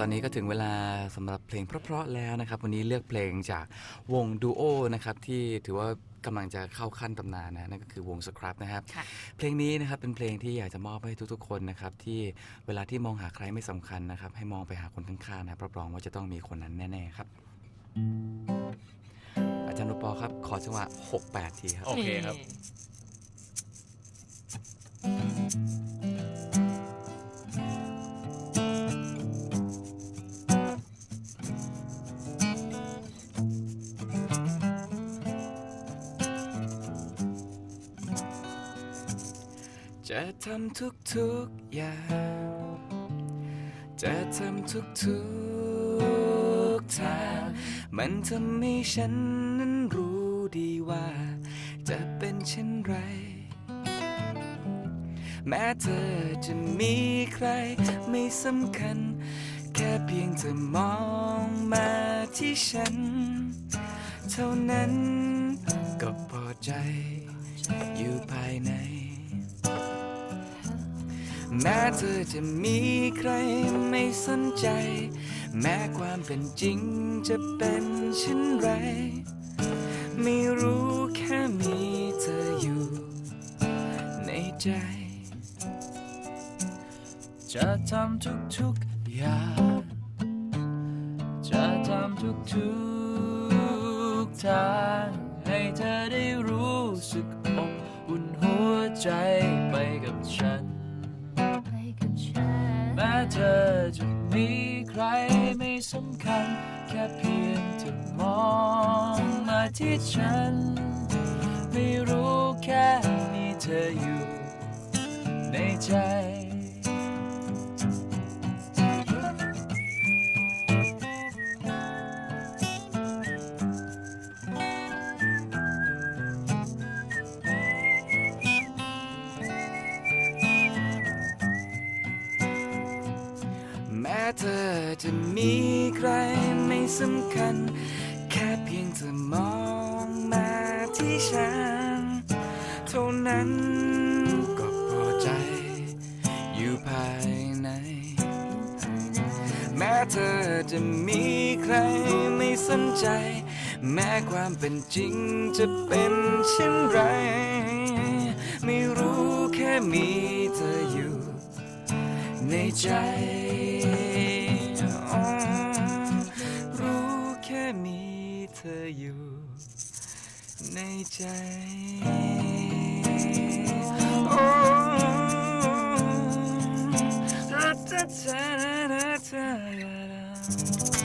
ตอนนี้ก็ถึงเวลาสำหรับเพลงเพราะๆแล้วนะครับ วันนี้เลือกเพลงจากวงดูโอนะครับที่ถือว่ากำลังจะเข้าขั้นตำนานนะนั่นก็คือวงสครับนะครับค่ะเพลงนี้นะครับเป็นเพลงที่อยากจะมอบให้ทุกๆ คนนะครับที่เวลาที่มองหาใครไม่สำคัญนะครับ ให้มองไปหาคนข้างๆนะครับรับรองว่าจะต้องมีคนนั้นแน่ๆครับ อาจารย์นุปอครับ ขอจังหวะ 6-8 ทีครับ โอเคครับ จะทำทุกๆอย่าง จะทำทุกๆทาง มันทำให้ฉันนั้นรู้ดีว่า จะเป็นเช่นไร แม้เธอจะมีใครไม่สำคัญ แค่เพียงเธอมองมาที่ฉัน เท่านั้นก็พอใจอยู่ภ แม้เธอจะมีใครไม่สนใจ แม้ความเป็นจริงจะเป็นเช่นไร ไม่รู้แค่มีเธออยู่ในใจ จะทำทุกๆอย่างจะทำทุกๆทาง ให้เธอได้รู้สึกอบอุ่นหัวใจ ม้เธอจะมีใครไม่สำคัญ แค่เพียงเธอมองมาที่ฉัน ไม่รู้แค่มีเธออยู่ในใจ เธอจะมีใครไม่สำคัญ แค่เพียงเธอมองมาที่ฉัน เท่านั้นก็พอใจ อยู่ภายใน แม้เธอจะมีใครไม่สนใจ แม้ความเป็นจริงจะเป็นเช่นไร ไม่รู้แค่มีเธออยู่ ในใจ อ๋อรู้แค่มีเธออยู่ในใจโอ้ทะทะทะทะทะ